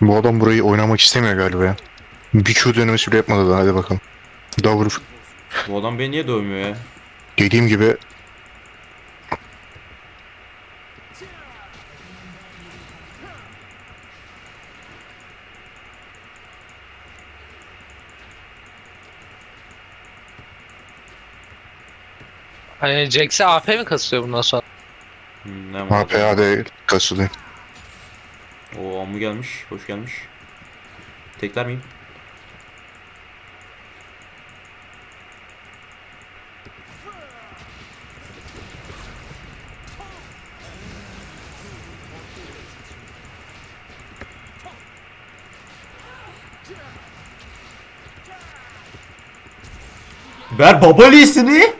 Bu adam burayı oynamak istemiyor galiba ya. Bir Q denemesi bile yapmadı daha hadi bakalım. Daha vurur. Bu adam beni niye dövmüyor ya? Dediğim gibi Hani Jax'e AP mi kasıyor bundan sonra? Hmm, ne var? APA'da kasılıyor. O ammu gelmiş. Hoş gelmiş. Tekler miyim? Ver baba.